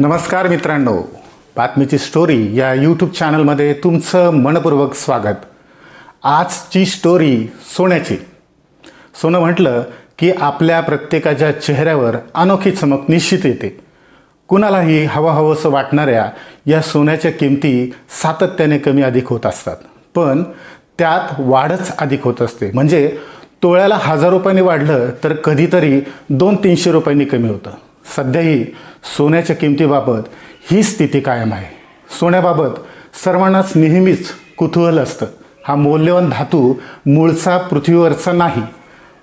नमस्कार मित्रांनो. बातमीची स्टोरी या यूट्यूब चॅनलमध्ये तुमचं मनपूर्वक स्वागत. आजची स्टोरी सोन्याची. सोनं म्हटलं की आपल्या प्रत्येकाच्या चेहऱ्यावर अनोखी चमक निश्चित येते. कुणालाही हवं वाटणाऱ्या या सोन्याच्या किमती सातत्याने कमी अधिक होत असतात. पण त्यात वाढच अधिक होत असते. म्हणजे तोळ्याला हजार रुपयांनी वाढलं तर कधीतरी दोन तीनशे रुपयांनी कमी होतं. सध्याही सोन्याच्या किमतीबाबत ही स्थिती कायम आहे. सोन्याबाबत सर्वांनाच नेहमीच कुतूहल असतं. हा मौल्यवान धातू मूळचा पृथ्वीवरचा नाही.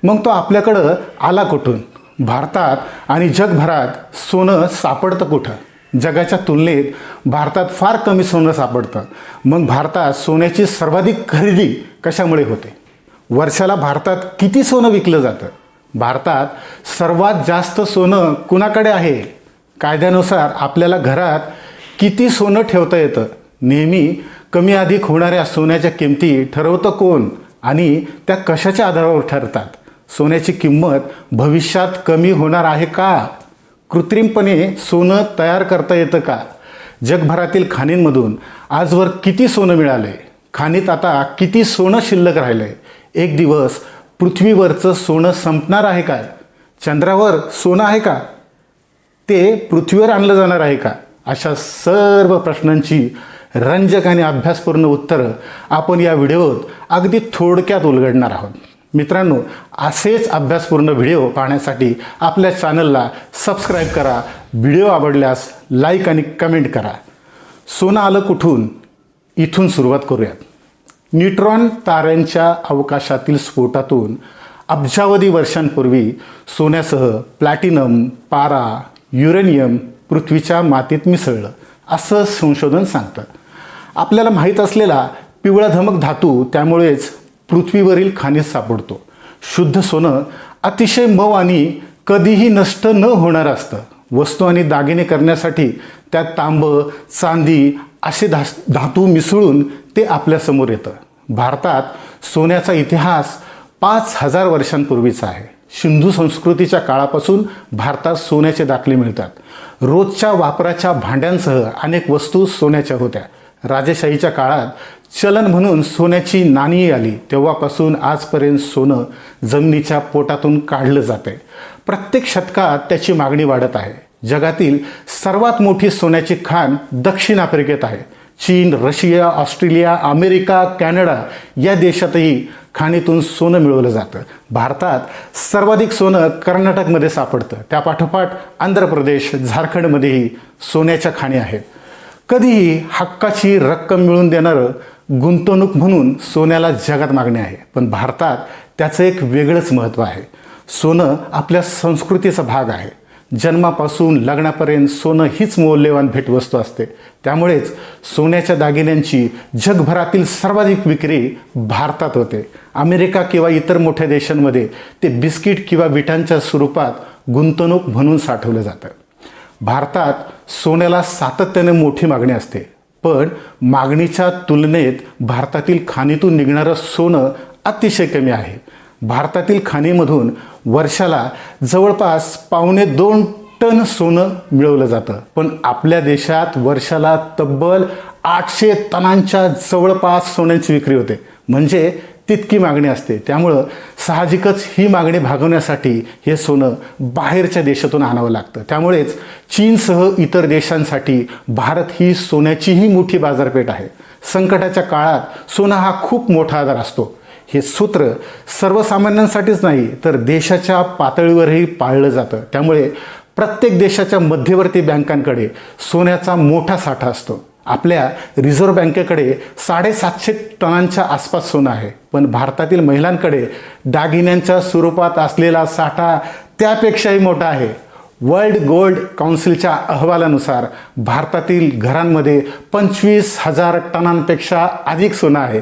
मग तो आपल्याकडं आला कुठून? भारतात आणि जगभरात सोनं सापडतं कुठं? जगाच्या तुलनेत भारतात फार कमी सोनं सापडतं. मग भारतात सोन्याची सर्वाधिक खरेदी कशामुळे होते? वर्षाला भारतात किती सोनं विकलं जातं? भारतात सर्वात जास्त सोनं कुणाकडे आहे? कायद्यानुसार आपल्याला घरात किती सोनं ठेवता येतं? नेहमी कमी अधिक होणाऱ्या सोन्याच्या किमती ठरवतं कोण? आणि त्या कशाच्या आधारावर ठरतात? सोन्याची किंमत भविष्यात कमी होणार आहे का? कृत्रिमपणे सोनं तयार करता येतं का? जगभरातील खाणींमधून आजवर किती सोनं मिळाले खाणीत आता किती सोनं शिल्लक राहिलंय? एक दिवस पृथ्वीवरचं सोनं संपणार आहे काय चंद्रावर सोनं आहे का? ते पृथ्वीवर आणलं जाणार आहे का? अशा सर्व प्रश्नांची रंजक आणि अभ्यासपूर्ण उत्तरं आपण या व्हिडिओत अगदी थोडक्यात उलगडणार आहोत. मित्रांनो असेच अभ्यासपूर्ण व्हिडिओ पाहण्यासाठी आपल्या चॅनलला सबस्क्राईब करा व्हिडिओ आवडल्यास लाईक आणि कमेंट करा. सोनं आलं कुठून? इथून सुरुवात करूयात. न्यूट्रॉन ताऱ्यांच्या अवकाशातील स्फोटातून अब्जावधी वर्षांपूर्वी सोन्यासह प्लॅटिनम पारा युरेनियम पृथ्वीच्या मातीत मिसळलं असं संशोधन सांगतं. आपल्याला माहीत असलेला पिवळा धमक धातू त्यामुळेच पृथ्वीवरील खाणीत सापडतो. शुद्ध सोनं अतिशय मऊ आणि कधीही नष्ट न होणारं असतं. वस्तू आणि दागिने करण्यासाठी त्यात तांब चांदी असे धा धातू मिसळून ते आपल्यासमोर येतं. भारतात सोन्याचा इतिहास पाच हजार वर्षांपूर्वीचा आहे. सिंधू संस्कृतीच्या काळापासून भारतात सोन्याचे दाखले मिळतात. रोजच्या वापराच्या भांड्यांसह अनेक वस्तू सोन्याच्या होत्या. राजेशाहीच्या काळात चलन म्हणून सोन्याची नाणी आली. तेव्हापासून आजपर्यंत सोनं जमिनीच्या पोटातून काढलं जाते प्रत्येक शतकात त्याची मागणी वाढत आहे. जगातील सर्वात मोठी सोन्याची खाण दक्षिण आफ्रिकेत आहे. चीन रशिया ऑस्ट्रेलिया अमेरिका कॅनडा या देशातही खाणीतून सोनं मिळवलं जातं. भारतात सर्वाधिक सोनं कर्नाटकमध्ये सापडतं. त्यापाठोपाठ आंध्र प्रदेश झारखंडमध्येही सोन्याच्या खाणी आहेत. कधीही हक्काची रक्कम मिळवून देणारं गुंतवणूक म्हणून सोन्याला जगात मागणी आहे. पण भारतात त्याचं एक वेगळंच महत्त्व आहे. सोनं आपल्या संस्कृतीचा भाग आहे. जन्मापासून लग्नापर्यंत सोनं हीच मौल्यवान भेटवस्तू असते. त्यामुळेच सोन्याच्या दागिन्यांची जगभरातील सर्वाधिक विक्री भारतात होते. अमेरिका किंवा इतर मोठ्या देशांमध्ये ते बिस्किट किंवा विटांच्या स्वरूपात गुंतवणूक म्हणून साठवलं जातं. भारतात सोन्याला सातत्याने मोठी मागणी असते. पण मागणीच्या तुलनेत भारतातील खाणीतून निघणारं सोनं अतिशय कमी आहे. भारतातील खाणीमधून वर्षाला जवळपास पावणे दोन टन सोनं मिळवलं जातं. पण आपल्या देशात वर्षाला तब्बल आठशे टनांच्या जवळपास सोन्याची विक्री होते. म्हणजे तितकी मागणी असते. त्यामुळं साहजिकच ही मागणी भागवण्यासाठी हे सोनं बाहेरच्या देशातून आणावं लागतं. त्यामुळेच चीनसह इतर देशांसाठी भारत ही सोन्याचीही मोठी बाजारपेठ आहे. संकटाच्या काळात सोनं हा खूप मोठा आधार असतो. हे सूत्र सर्वसामान्यांसाठीच नाही तर देशाच्या पातळीवरही पाळलं जातं. त्यामुळे प्रत्येक देशाच्या मध्यवर्ती बँकांकडे सोन्याचा मोठा साठा असतो. आपल्या रिझर्व्ह बँकेकडे साडेसातशे टनांच्या आसपास सोनं आहे. पण भारतातील महिलांकडे दागिन्यांच्या स्वरूपात असलेला साठा त्यापेक्षाही मोठा आहे. वर्ल्ड गोल्ड काउन्सिलच्या अहवालानुसार भारतातील घरांमध्ये पंचवीस हजार टनांपेक्षा अधिक सोनं आहे.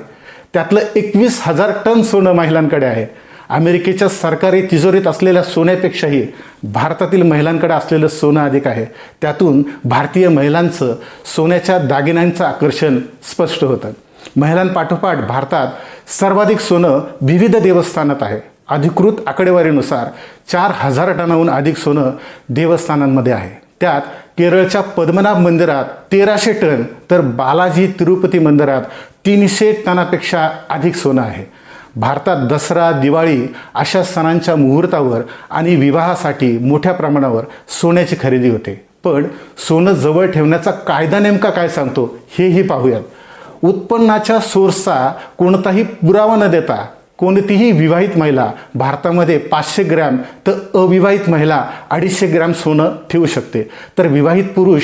त्यातलं एकवीस हजार टन सोनं महिलांकडे आहे. अमेरिकेच्या सरकारी तिजोरीत असलेल्या सोन्यापेक्षाही भारतातील महिलांकडे असलेलं सोनं अधिक आहे. त्यातून भारतीय महिलांचं सोन्याच्या दागिन्यांचं आकर्षण स्पष्ट होतं. महिलांपाठोपाठ भारतात सर्वाधिक सोनं विविध देवस्थानात आहे. अधिकृत आकडेवारीनुसार चार हजार टनाहून अधिक सोनं देवस्थानांमध्ये आहे. त्यात केरळच्या पद्मनाभ मंदिरात तेराशे टन तर बालाजी तिरुपती मंदिरात तीनशे टनापेक्षा अधिक सोनं आहे. भारतात दसरा दिवाळी अशा सणांच्या मुहूर्तावर आणि विवाहासाठी मोठ्या प्रमाणावर सोन्याची खरेदी होते. पण सोनं जवळ ठेवण्याचा कायदा नेमका काय सांगतो हेही पाहूयात. उत्पन्नाच्या सोर्सचा कोणताही पुरावा न देता कोणतीही विवाहित महिला भारतामध्ये पाचशे ग्रॅम तर अविवाहित महिला अडीचशे ग्रॅम सोनं ठेवू शकते. तर विवाहित पुरुष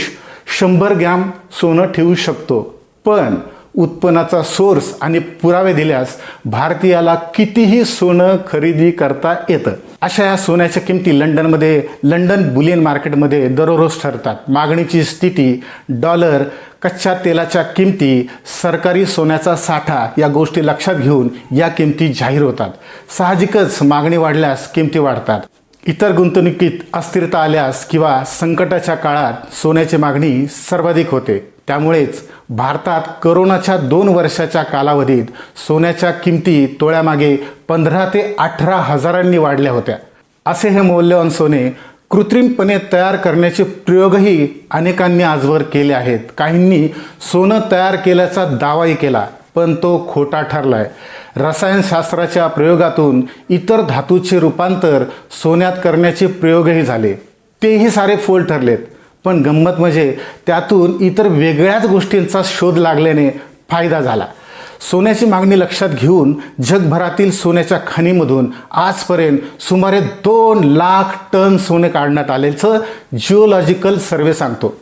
शंभर ग्रॅम सोनं ठेवू शकतो. पण उत्पन्नाचा सोर्स आणि पुरावे दिल्यास भारतीयाला कितीही सोनं खरेदी करता येतं. अशा या सोन्याच्या किमती लंडनमध्ये लंडन बुलियन मार्केटमध्ये दररोज ठरतात. मागणीची स्थिती डॉलर कच्च्या तेलाच्या किमती सरकारी सोन्याचा साठा या गोष्टी लक्षात घेऊन या किमती जाहीर होतात. साहजिकच मागणी वाढल्यास किमती वाढतात. इतर गुंतवणुकीत अस्थिरता आल्यास किंवा संकटाच्या काळात सोन्याची मागणी सर्वाधिक होते. त्यामुळेच भारतात करोनाच्या दोन वर्षाच्या कालावधीत सोन्याच्या किमती तोळ्यामागे पंधरा ते अठरा हजारांनी वाढल्या होत्या. असे हे मौल्यवान सोने कृत्रिमपणे तयार करण्याचे प्रयोगही अनेकांनी आजवर केले आहेत. काहींनी सोनं तयार केल्याचा दावाही केला पण तो खोटा ठरलाय. रसायनशास्त्राच्या प्रयोगातून इतर धातूचे रूपांतर सोन्यात करण्याचे प्रयोगही झाले. तेही सारे फोल ठरलेत. पण गंमत म्हणजे त्यातून इतर वेगळ्याच गोष्टींचा शोध लागल्याने फायदा झाला. सोन्याची मागणी लक्षात घेऊन जगभरातील सोन्याच्या खाणीमधून आजपर्यंत सुमारे दोन लाख टन सोने काढण्यात आल्याचं जिओलॉजिकल सर्वे सांगतो.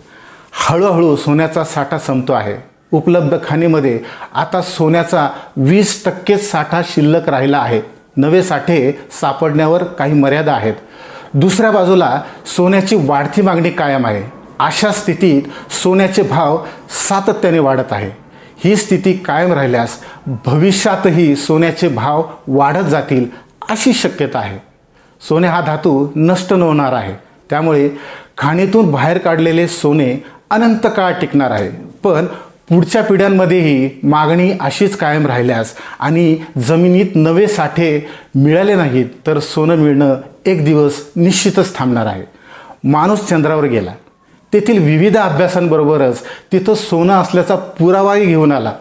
हळूहळू सोन्याचा साठा संपतो आहे. उपलब्ध खाणीमध्ये आता सोन्याचा वीस टक्के साठा शिल्लक राहिला आहे. नवे साठे सापडण्यावर काही मर्यादा आहेत. दुसऱ्या बाजूला सोन्याची वाढती मागणी कायम आहे. अशा स्थितीत सोन्याचे भाव सातत्याने वाढत आहे. ही स्थिती कायम राहिल्यास भविष्यातही सोन्याचे भाव वाढत जातील अशी शक्यता आहे. सोने हा धातू नष्ट न होणार आहे. त्यामुळे खाणीतून बाहेर काढलेले सोने अनंत काळ टिकणार आहे. पण पुढच्या पिढ्यांमध्येही मागणी अशीच कायम राहिल्यास आणि जमिनीत नवे साठे मिळाले नाहीत तर सोनं मिळणं एक दिवस निश्चितच थांबणार आहे. माणूस चंद्रावर गेला. तेथील विविध अभ्यासांबरोबरच तिथं सोनं असल्याचा पुरावाही घेऊन आला.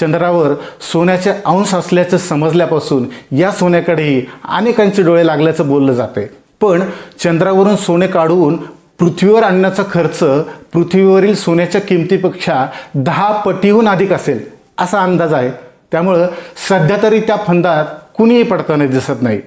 चंद्रावर सोन्याचे अंश असल्याचं समजल्यापासून या सोन्याकडेही अनेकांचे डोळे लागल्याचं बोललं जाते पण चंद्रावरून सोने काढून पृथ्वीवर आणण्याचा खर्च पृथ्वीवरील सोन्याच्या किमतीपेक्षा दहा पटीहून अधिक असेल असा अंदाज आहे. त्यामुळं सध्या तरी त्या फंदात कुणीही पडताना दिसत नाही.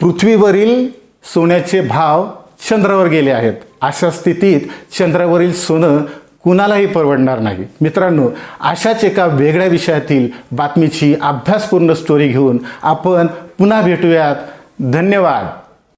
पृथ्वीवरील सोन्याचे भाव चंद्रावर गेले आहेत. अशा स्थितीत चंद्रावरील सोनं कुणालाही परवडणार नाही. मित्रांनो अशाच एका वेगळ्या विषयातील बातमीची अभ्यासपूर्ण स्टोरी घेऊन आपण पुन्हा भेटूयात. धन्यवाद.